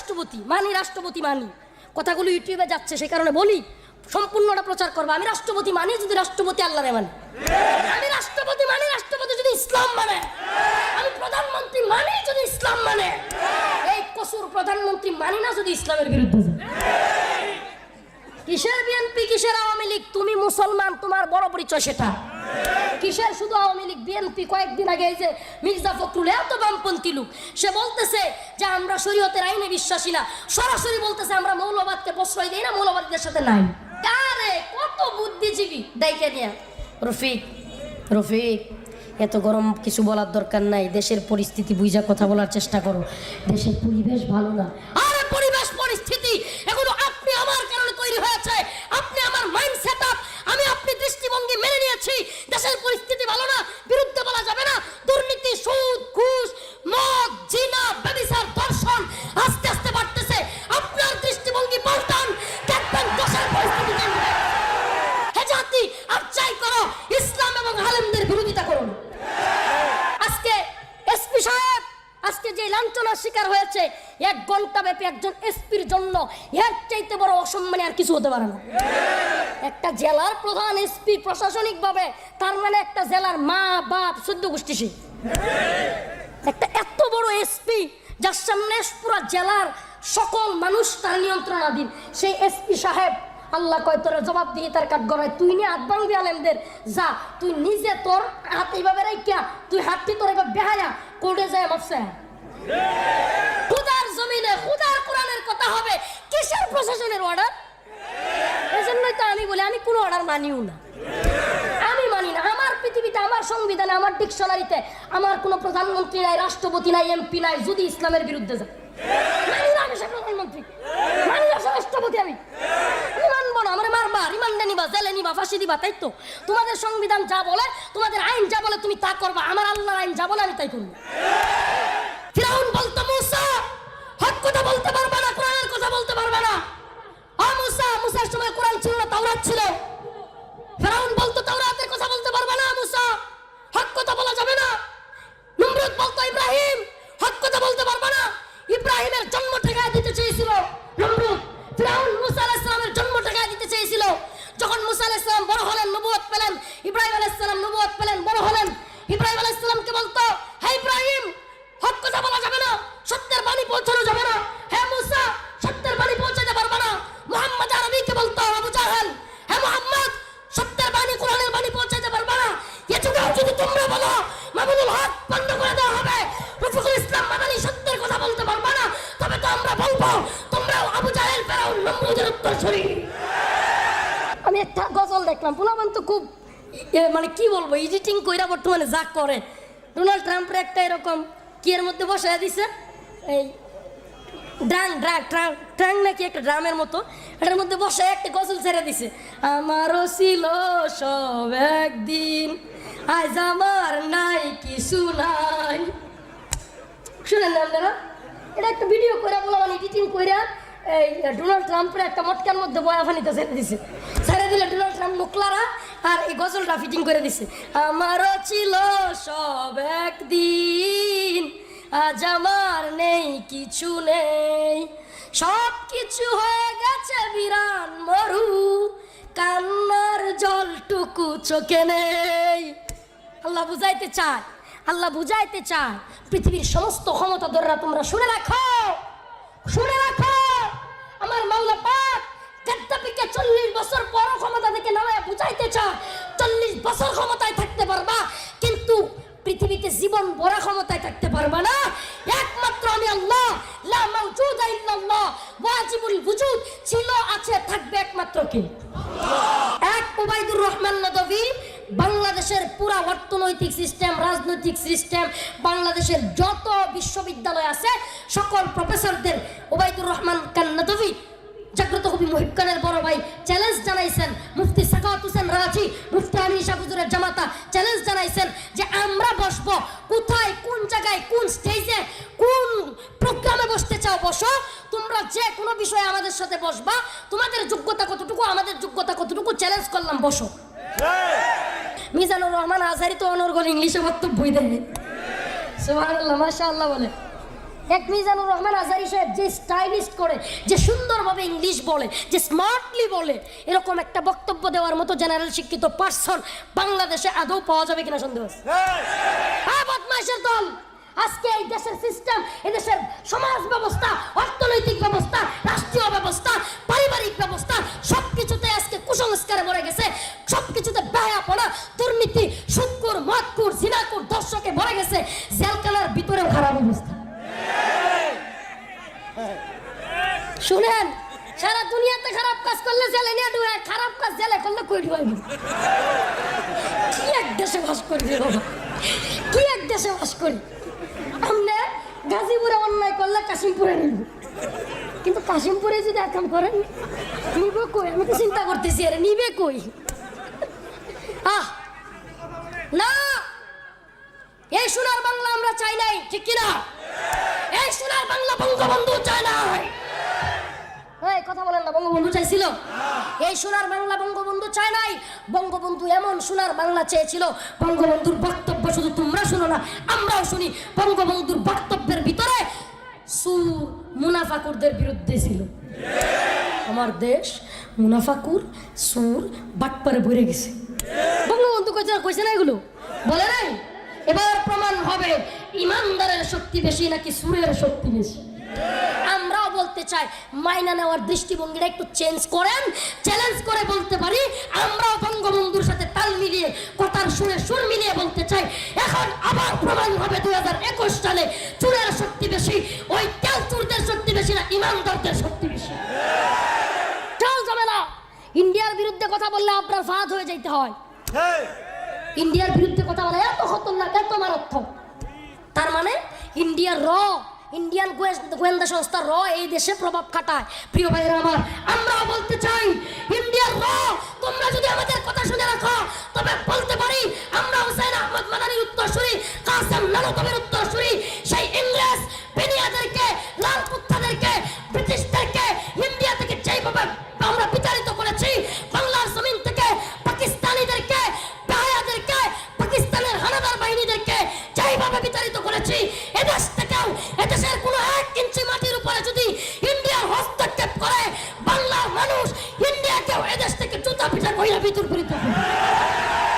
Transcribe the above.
রাষ্ট্রপতি, মানি রাষ্ট্রপতি মানি। কথাগুলো ইউটিউবে যাচ্ছে, সেই কারণে বলি, সম্পূর্ণটা প্রচার করব। আমি রাষ্ট্রপতি মানি, যদি রাষ্ট্রপতি আল্লাহরে মানে। আমি রাষ্ট্রপতি মানি, রাষ্ট্রপতি যদি ইসলাম মানে। আমি প্রধানমন্ত্রী মানি, যদি ইসলাম মানে। এই কসুর প্রধানমন্ত্রী মানি না, যদি ইসলামের বিরুদ্ধে যায়। কিসের বিএনপি কিসের আওয়ামী লীগ? তুমি মুসলমান, তোমার বড় পরিচয় সেটা। কিসের শুধু আওয়ামী লীগ? বিএনপি কয়েকদিন আগে এই যে মির্জা ফখরুল, এত বামপন্থী লোক। সে বলতেছে যে আমরা শরীয়তের আইনে বিশ্বাসী না। সরাসরি বলতেছে আমরা মৌলবাদকে প্রশ্রয় দিই না, মৌলবাদীদের সাথে নাই। আরে কত বুদ্ধিজীবী? দেখে নিয়ে। রফিক রফিক, এত গরম কিছু বলার দরকার নাই। দেশের পরিস্থিতি বুঝা কথা বলার চেষ্টা করো। দেশের পরিবেশ ভালো না আরে পরিবেশ পরিস্থিতি এগুলো আপনি আমার কারণে তৈরি হয়েছে আপনি আমার মাইন্ড সেট আমি আপনি দৃষ্টিভঙ্গি দেশের পরিস্থিতি ভালো না লাঞ্ছনার শিকার হয়েছে। এক ঘণ্টা ব্যাপী একজন এসপির জন্য এর চাইতে বড় অসম্মানী আর কিছু হতে পারে না। একটা জেলার প্রধান এসপি প্রশাসনিকভাবে, তার মানে একটা জেলার মা, বাপ সদ্য গোষ্ঠী একটা এত বড় এসপি, যার সামনে পুরো জেলার সকল মানুষ তার নিয়ন্ত্রণাধীন। সেই এসপি সাহেব, আল্লাহ কয়, তোর জবাব দিয়ে তার কাঠ গড়ায় তুই নিয়ে হাত ভাঙবি আলেমদের। যা, তুই নিজে তোর হাত এইভাবে রাইকা তুই হাতটি তোর এবার বেহায়া, কোর্টে যায় মাপসে। খুদার জমিনে, খুদার কোরআনের কথা হবে। কিসের প্রশাসনের অর্ডার এজন্যই তো আমি বলি, আমি কোনো অর্ডার মানিও না। আমি মানি না। আমার পৃথিবীতে, আমার সংবিধানে, আমার ডিকশনারিতে আমার কোনো প্রধানমন্ত্রী নাই, রাষ্ট্রপতি নাই, এমপি নাই, যদি ইসলামের বিরুদ্ধে যায়। মানি আমি সে মানি না রাষ্ট্রপতি আমি। আমি মানবো না। আমার মারবা, রিমান্ডে নিবা তোমাদের সংবিধান যা বলে, তোমাদের আইন যা বলে তুমি তা করবা। আমার আল্লাহর আইন যা বলে আমি তাই করব ফিরাউন বলতো মুসা হক কথা বলতে পারবে না, কোরআনের কথা বলতে পারবে না। আমুসা মুসা, মুসার সময় কোরআন ছিল না, তাওরাত ছিল। ফেরাউন বলতো তাওরাতের কথা বলতে পারবে না মুসা হক কথা বলা যাবে না নমরুদ বলতো ইব্রাহিম হক কথা বলতে পারবে না ইব্রাহিমের জন্ম ঠেকায় দিতে চেয়েছিল নমরুদ ফেরাউন মুসা আলাইহিস সালামের জন্ম ঠেকায় দিতে চেয়েছিল যখন মুসা আলাইহিস সালাম বড় হলেন নবুয়ত পেলেন ইব্রাহিম আলাইহিস সালাম নবুয়ত পেলেন বড় হলেন ইব্রাহিম আলাইহিস সালামকে বলতো হে ইব্রাহিম হক কথা বলা যাবে না সত্যের বাণী পৌঁছানো যাবে না হে মুসা সত্যের বাণী পৌঁছাতে পারবে না মোহাম্মদ আরবিকে বলতো আবু জাহেল হে মোহাম্মদ সত্যের বাণী কোরআনের বাণী পৌঁছাতে পারবে না এ যুগেও যদি তোমরা বলো মামুনুল হক বন্ধ করে দেওয়া হবে রফিকুল ইসলাম মাদানি সত্যের কথা বলতে পারবে না তবে তো আমরা বলব তোমরাও আবু জাহেল ফেরাউন উত্তরসূরি আমি একটা গজল দেখলাম পুলামান তো খুব মানে কি বলব এডিটিং কইরা বর্তমানে যা করে। ডোনাল্ড ট্রাম্পের একটা এরকম কি এর মধ্যে বসায় দিছে, এই ড্রাং ড্রাং, ট্রাং ট্রাং নাকি একটা ড্রামের মতো, এটার মধ্যে বসে একটা গজল ছেড়ে দিছে। আমারও ছিল সব একদিন, আজ আমার নাই কিছু নাই। শুনেন না আপনারা? এটা একটা ভিডিও করে বলা মানে এডিটিং করে এই ডোনাল্ড ট্রাম্পের একটা মটকার মধ্যে ছেড়ে দিছে। ছেড়ে দিলে ডোনাল্ড ট্রাম্প মুখলারা আর এই গজলটা ফিটিং করে দিছে। আমারও ছিল সব একদিন, আজ আমার নেই, কিছু নেই। সব কিছু হয়ে গেছে, বিরান মরু। কান্নার জলটুকু চোখে নেই। আল্লাহ বুঝাইতে চায়, আল্লাহ বুঝাইতে চায়, পৃথিবীর সমস্ত ক্ষমতা ধরা তোমরা শুনে রাখো। শুনে রাখো। আমার মাওলা পাক, গাদ্দাফিকে চল্লিশ বছর পর ক্ষমতা থেকে নামায় বুঝাইতে চায়, চল্লিশ বছর ক্ষমতায় থাকতে পারবা, কিন্তু পৃথিবীতে জীবন বড় ক্ষমতায় থাকতে পারবা না। একমাত্র আমি আল্লাহ, লা মাওজুদা ইল্লাল্লাহ, ওয়াজিবুল ওয়ুজুদ, ছিল, আছে, থাকবে একমাত্র কে? এক ওবাইদুর রহমান নদভী বাংলাদেশের পুরা অর্থনৈতিক সিস্টেম, রাজনৈতিক সিস্টেম, বাংলাদেশের যত বিশ্ববিদ্যালয় আছে, সকল প্রফেসরদের ওবাইদুর রহমান খান মুফতি আমির হুজুরের জামাতা চ্যালেঞ্জ জানাইছেন যে আমরা বসবো কোথায়, কোন জায়গায়, কোন স্টেজে কোন প্রোগ্রামে বসতে চাও বসো। তোমরা যে কোনো বিষয়ে আমাদের সাথে বসবা। তোমাদের যোগ্যতা কতটুকু, আমাদের যোগ্যতা কতটুকু চ্যালেঞ্জ করলাম, বসো। মিজানুর রহমান আজহারি তো অনর্গল ইংলিশে বক্তব্য বই দেবে সুবহানাল্লাহ, মাশাআল্লাহ বলে। এক মিজানুর রহমান আজারি সাহেব যে স্টাইলিস্ট করে যে সুন্দরভাবে ইংলিশ বলে যে স্মার্টলি বলে এরকম একটা বক্তব্য দেওয়ার মতো জেনারেল শিক্ষিত পার্সন বাংলাদেশে আদৌ পাওয়া যাবে কিনা সন্দেহ হ্যাঁ। বদমাইশের দল! আজকে এই দেশের সিস্টেম এই দেশের সমাজ ব্যবস্থা শুনেন, সারা দুনিয়াতে খারাপ কাজ করলে জেলে নিয়ে ডুবে খারাপ কাজ জেলে করলে কই ডুবাইবি কি এক দেশে বাস করি বাবা? কি এক দেশে বাস করি? আমরা গাজীপুরে অন্যায় করলে কাশিমপুরে নিব। কিন্তু কাশিমপুরে যদি একাম করেন, নিব কই? আমি তো চিন্তা করতেছি, আরে নিবে কই? আহ! না! এই সোনার বাংলা আমরা চাই নাই, ঠিক কিনা? এই সোনার বাংলা বঙ্গবন্ধু চায় নাই। কথা বলেন না, বঙ্গবন্ধু চাইছিল? এই সোনার বাংলা বঙ্গবন্ধু চায় নাই। বঙ্গবন্ধু এমন সোনার বাংলা চেয়েছিল, বঙ্গবন্ধুর বক্তব্য শুধু তোমরা শুনো না, আমরাও শুনি। বঙ্গবন্ধুর বক্তব্যের ভিতরে সুর মুনাফাকুরদের বিরুদ্ধে ছিল। আমার দেশ মুনাফাকুর সুর বাটপারে ভরে গেছে। বঙ্গবন্ধু কইছে কইছে না এগুলো? বলে নাই? এবার প্রমাণ হবে, ইমানদারের শক্তি বেশি নাকি সুরের শক্তি বেশি? বলতে চাই। মাইনা নেওয়ার দৃষ্টিভঙ্গিটা একটু চেঞ্জ করেন চ্যালেঞ্জ করে বলতে পারি আমরাও বঙ্গবন্ধুর সাথে তাল মিলিয়ে কথার সুরে সুর মিলিয়ে বলতে চাই। এখন আবার প্রমাণ হবে দুই হাজার একুশ সালে চুরের শক্তি বেশি ওই তেল চুরদের শক্তি বেশি না ইমানদারদের শক্তি বেশি। চল যাবে না ইন্ডিয়ার বিরুদ্ধে কথা বললে আপনার ফাঁদ হয়ে যাইতে হয়। ইন্ডিয়ার বিরুদ্ধে কথা বলে এত খতরনাক এত মারাত্মক। তার মানে ইন্ডিয়ার র ইন্ডিয়ান গোয়েন্দা সংস্থা র এই দেশে প্রভাব খাটায়। প্রিয় ভাইয়েরা আমার আমরাও বলতে চাই ইন্ডিয়ার র তোমরা যদি আমাদের কথা শুনে রাখো, তবে বলতে পারি, আমরা হুসাইন আহমদ মাদানির উত্তরসূরি, কাসেম নানকমের উত্তরসূরি, সেই ইংরেজ বেনিয়াদেরকে, লাল কুত্তাদেরকে, ব্রিটিশদেরকে ইন্ডিয়া থেকে যেইভাবে আমরা বিতাড়িত করেছি, বাংলার জমিন থেকে পাকিস্তানিদেরকে বাহায়াদেরকে পাকিস্তানের হানাদার বাহিনীদেরকে যেইভাবে বিতাড়িত করেছি থেকেও এদেশের কোনো এক ইঞ্চি মাটির উপরে যদি ইন্ডিয়ার হস্তক্ষেপ করে, বাংলার মানুষ ইন্ডিয়াকেও এদেশ থেকে জুতা পিঠা কইরা বিতুর